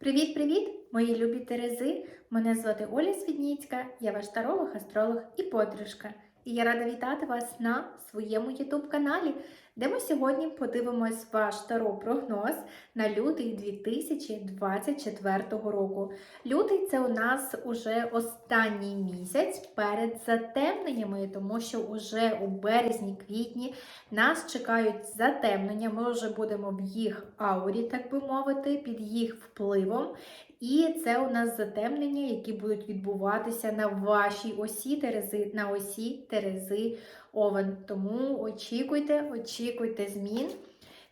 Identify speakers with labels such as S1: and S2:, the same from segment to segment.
S1: Привіт-привіт, мої любі Терези! Мене звати Оля Свідніцька, я ваш таролог, астролог і подружка. І я рада вітати вас на своєму YouTube каналі, де ми сьогодні подивимось ваш таро прогноз на лютий 2024 року. Лютий це у нас уже останній місяць перед затемненнями, тому що уже у березні-квітні нас чекають затемнення. Ми вже будемо в їх аурі, так би мовити, під їх впливом. І це у нас затемнення, які будуть відбуватися на вашій осі Терези, на осі Терези Овен. Тому очікуйте, очікуйте змін.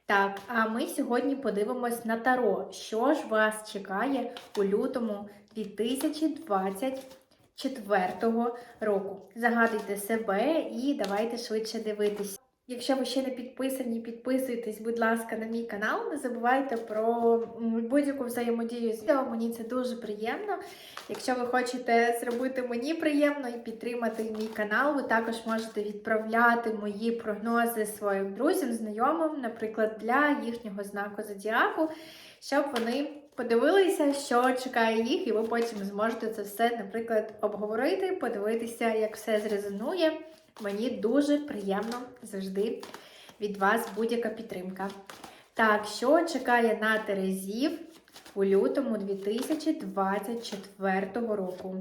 S1: Так, а ми сьогодні подивимось на таро. Що ж вас чекає у лютому 2024 року? Загадуйте себе і давайте швидше дивитися. Якщо ви ще не підписані, підписуйтесь, будь ласка, на мій канал. Не забувайте про будь-яку взаємодію з відео. Мені це дуже приємно. Якщо ви хочете зробити мені приємно і підтримати мій канал, ви також можете відправляти мої прогнози своїм друзям, знайомим, наприклад, для їхнього знаку зодіаку, щоб вони подивилися, що чекає їх, і ви потім зможете це все, наприклад, обговорити, подивитися, як все зрезонує. Мені дуже приємно завжди від вас будь-яка підтримка. Так, що чекає на Терезів у лютому 2024 року?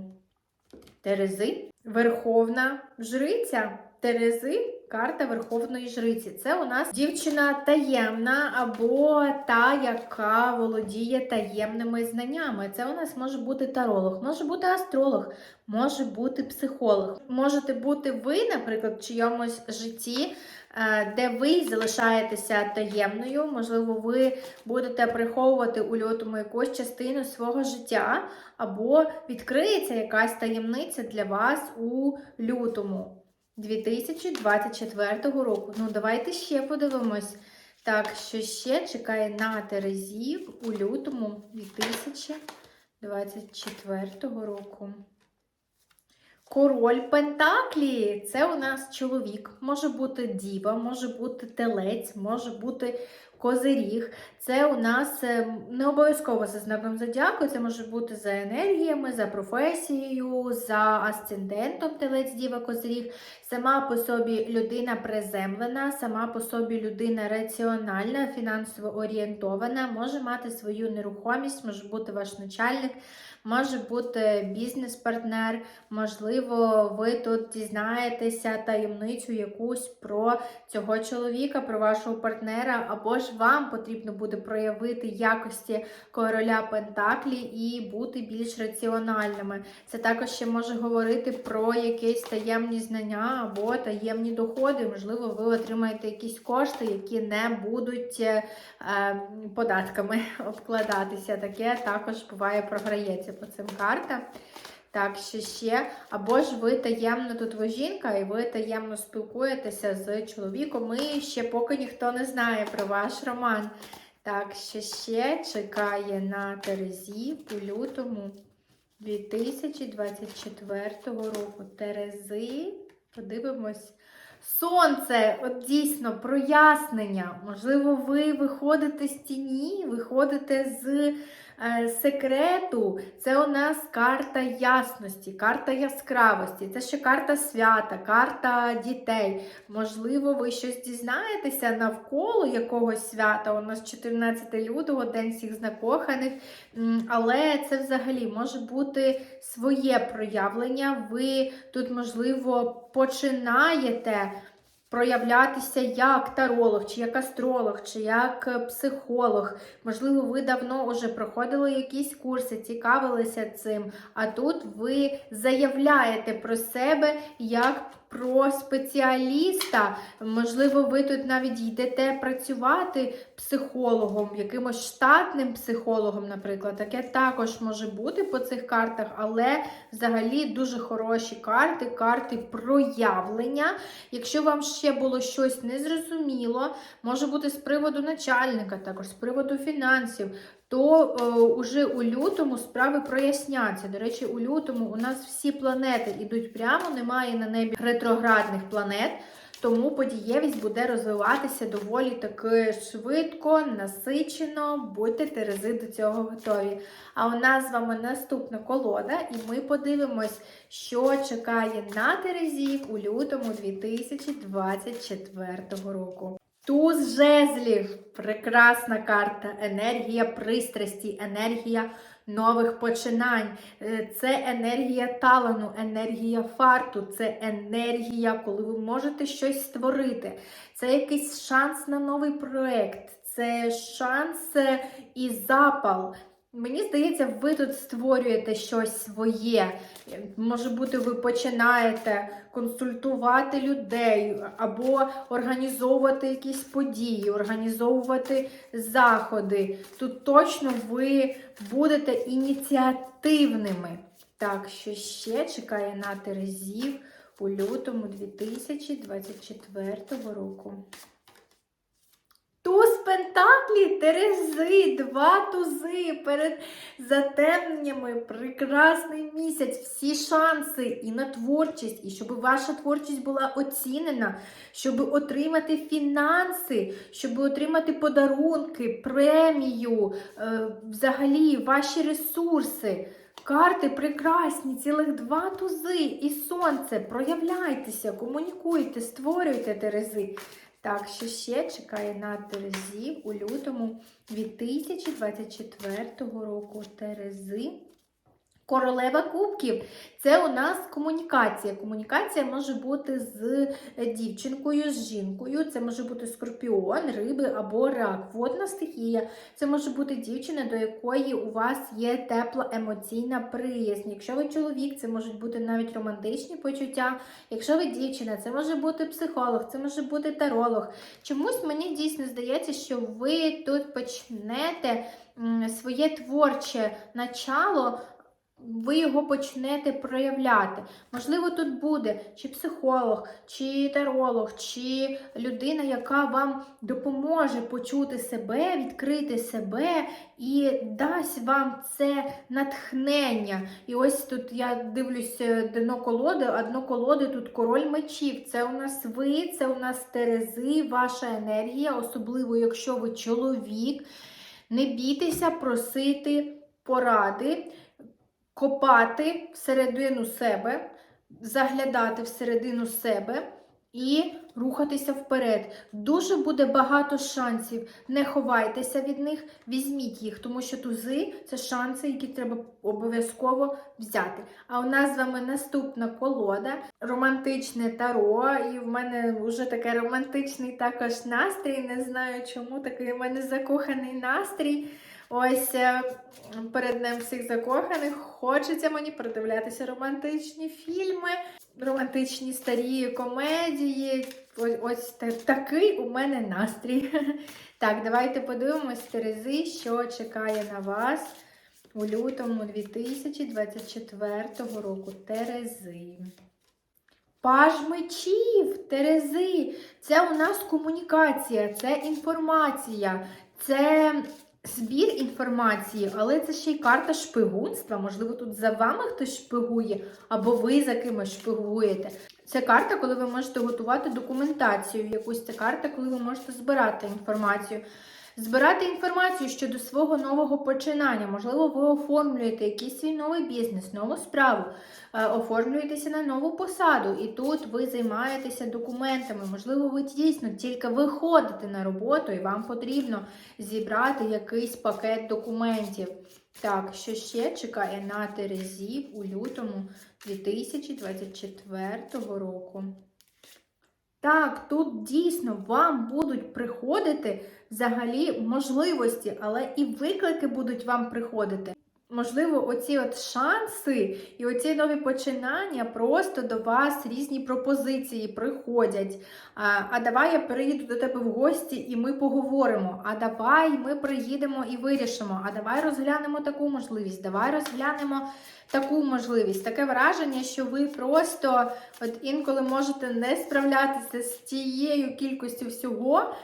S1: Терези, Верховна Жриця. Терези, карта Верховної Жриці. Це у нас дівчина таємна або та, яка володіє таємними знаннями. Це у нас може бути таролог, може бути астролог, може бути психолог. Можете бути ви, наприклад, в чийомусь житті, е, де ви залишаєтеся таємною, можливо, ви будете приховувати у лютому якусь частину свого життя, або відкриється якась таємниця для вас у лютому 2024 року. Ну, давайте ще подивимось. Так, що ще чекає на Терезів у лютому 2024 року. Король Пентаклі це у нас чоловік. Може бути діва, може бути телець, може бути козиріг. Це у нас е, не обов'язково за знаком зодіаку, це може бути за енергіями, за професією, за асцендентом телець діва козиріг. Сама по собі людина приземлена, сама по собі людина раціональна, фінансово орієнтована, може мати свою нерухомість, може бути ваш начальник. Може бути бізнес-партнер, можливо, ви тут дізнаєтеся таємницю якусь про цього чоловіка, про вашого партнера, або ж вам потрібно буде проявити якості короля Пентаклі і бути більш раціональними. Це також ще може говорити про якісь таємні знання або таємні доходи. Можливо, ви отримаєте якісь кошти, які не будуть е, податками обкладатися. Таке також буває програється по цим картам. Так, що ще. Або ж ви таємно тут ви жінка, і ви таємно спілкуєтеся з чоловіком. І ще поки ніхто не знає про ваш роман. Так, що ще чекає на Терезі у лютому 2024 року. Терези, подивимось. Сонце, от дійсно, прояснення. Можливо, ви виходите з тіні, виходите з секрету. Це у нас карта ясності, карта яскравості. Це ще карта свята, карта дітей. Можливо, ви щось дізнаєтеся навколо якогось свята. У нас 14 лютого, День всіх закоханих. Але це взагалі може бути своє проявлення. Ви тут, можливо, починаєте проявлятися як таролог, чи як астролог, чи як е, психолог. Можливо, ви давно вже проходили якісь курси, цікавилися цим, а тут ви заявляєте про себе як про спеціаліста. Можливо, ви тут навіть йдете працювати психологом, якимось штатним психологом, наприклад. Таке також може бути по цих картах, але взагалі дуже хороші карти, карти проявлення. Якщо вам ще було щось незрозуміло, може бути з приводу начальника, також з приводу фінансів. То е, уже у лютому справи проясняться. До речі, у лютому у нас всі планети йдуть прямо, немає на небі ретроградних планет. тому подієвість буде розвиватися доволі таки швидко, насичено. Будьте терези до цього готові. А у нас з вами наступна колода, і ми подивимось, що чекає на Терезів у лютому 2024 року. Туз жезлів прекрасна карта, енергія пристрасті, енергія нових починань. Е, Це енергія талану, енергія фарту, це енергія, коли ви можете щось створити. Це якийсь шанс на новий проєкт, це шанс е, і запал. Мені здається, ви тут створюєте щось своє. Може бути, ви починаєте консультувати людей або організовувати якісь події, організовувати заходи. Тут точно ви будете ініціативними. Так, що ще чекає на Терезів у лютому 2024 року. Туз Пентаклі, Терези, два тузи перед затемненнями, прекрасний місяць, всі шанси і на творчість, і щоб ваша творчість була оцінена, щоб отримати фінанси, щоб отримати подарунки, премію, е, взагалі ваші ресурси. Карти прекрасні, цілих два тузи і сонце. Проявляйтеся, комунікуйте, створюйте Терези. Так, що ще чекає на Терезів у лютому 2024 року Терези. Королева кубків це у нас комунікація. Комунікація може бути з дівчинкою, з жінкою, це може бути скорпіон, риби або рак, водна стихія. Це може бути дівчина, до якої у вас є тепла емоційна приязнь. Якщо ви чоловік, це можуть бути навіть романтичні почуття. Якщо ви дівчина, це може бути психолог, це може бути таролог. Чомусь мені дійсно здається, що ви тут почнете своє творче начало ви його почнете проявляти. Можливо, тут буде чи психолог, чи таролог, чи людина, яка вам допоможе почути себе, відкрити себе і дасть вам це натхнення. І ось тут я дивлюсь е, дно колоди, а дно колоди тут король мечів. Це у нас ви, це у нас терези, ваша енергія, особливо, якщо ви чоловік. Не бійтеся просити поради копати всередину себе, заглядати всередину себе і рухатися вперед. Дуже буде багато шансів. Не ховайтеся від них, візьміть їх, тому що тузи це шанси, які треба обов'язково взяти. А у нас з вами наступна колода, романтичне таро. І в мене вже таке романтичний також настрій. Не знаю, чому такий у мене закоханий настрій. Ось е, перед ним всіх закоханих хочеться мені передивлятися романтичні фільми, романтичні старі комедії. Ось, ось такий у мене настрій. Так, давайте подивимось, Терези, що чекає на вас у лютому 2024 року. Терези. Паж мечів, Терези. Це у нас комунікація, це інформація, це збір інформації, але це ще й карта шпигунства. Можливо, тут за вами хтось шпигує, або ви за кимось шпигуєте. Це карта, коли ви можете готувати документацію. Якусь це карта, коли ви можете збирати інформацію. Збирати інформацію щодо свого нового починання. Можливо, ви оформлюєте якийсь свій новий бізнес, нову справу, е, оформлюєтеся на нову посаду, і тут ви займаєтеся документами. Можливо, ви дійсно тільки виходите на роботу, і вам потрібно зібрати якийсь пакет документів. Так, що ще чекає на Терезі у лютому 2024 року? Так, тут дійсно вам будуть приходити взагалі можливості, але і виклики будуть вам приходити. Можливо, оці от шанси і оці нові починання просто до вас різні пропозиції приходять. А, а давай я приїду до тебе в гості і ми поговоримо. А давай ми приїдемо і вирішимо. А давай розглянемо таку можливість. Давай розглянемо таку можливість. Таке враження, що ви просто от інколи можете не справлятися з тією кількістю всього,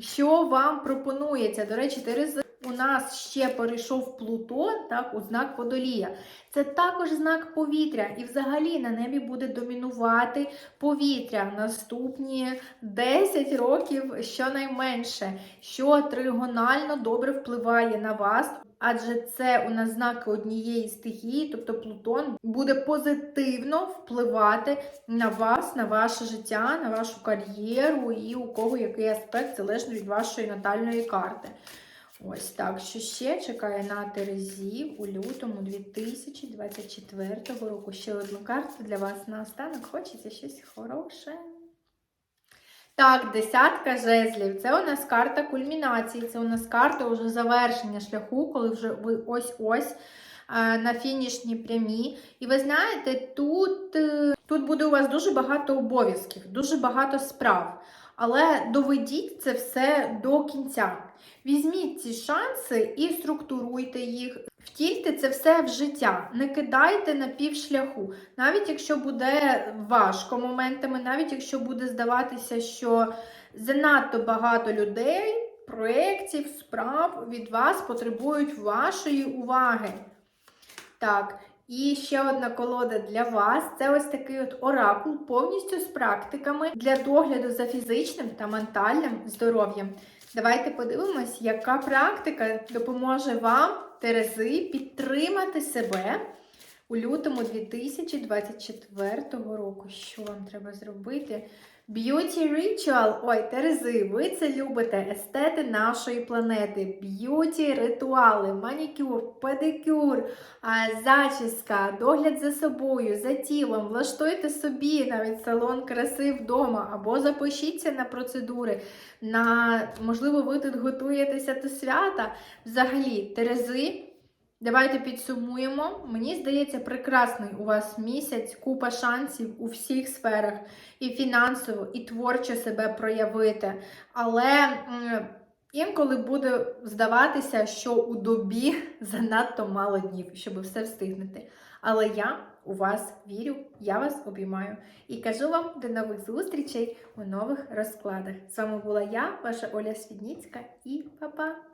S1: що вам пропонується. До речі, Терези у нас ще перейшов Плутон, так, у знак Водолія. Це також знак повітря, і взагалі на небі буде домінувати повітря наступні 10 років щонайменше, що тригонально добре впливає на вас. Адже це у нас знаки однієї стихії, тобто Плутон буде позитивно впливати на вас, на ваше життя, на вашу кар'єру і у кого який аспект залежно від вашої натальної карти. Ось так, що ще чекає на Терезі у лютому 2024 року. Ще одну карту для вас наостанок. Хочеться щось хороше. Так, десятка жезлів. Це у нас карта кульмінації, це у нас карта уже завершення шляху, коли вже ви ось-ось е, на фінішній прямі. І ви знаєте, тут, е, тут буде у вас дуже багато обов'язків, дуже багато справ. Але доведіть це все до кінця. Візьміть ці шанси і структуруйте їх. Втільте це все в життя, не кидайте на півшляху. Навіть якщо буде важко моментами, навіть якщо буде здаватися, що занадто багато людей, проєктів, справ від вас потребують вашої уваги. Так, і ще одна колода для вас. Це ось такий от оракул, повністю з практиками для догляду за фізичним та ментальним здоров'ям. Давайте подивимось, яка практика допоможе вам, Терези, підтримати себе у лютому 2024 року. Що вам треба зробити? Beauty Ritual. Ой, Терези, ви це любите. Естети нашої планети. Б'юті ритуали, манікюр, педикюр, зачіска, догляд за собою, за тілом. Влаштуйте собі навіть салон краси вдома, або запишіться на процедури. На, Можливо, ви тут готуєтеся до свята. Взагалі, Терези. Давайте підсумуємо. Мені здається, прекрасний у вас місяць, купа шансів у всіх сферах, і фінансово, і творчо себе проявити. Але інколи буде здаватися, що у добі занадто мало днів, щоб все встигнути. Але я у вас вірю, я вас обіймаю і кажу вам до нових зустрічей у нових розкладах. З вами була я, ваша Оля Свідніцька, і па-па!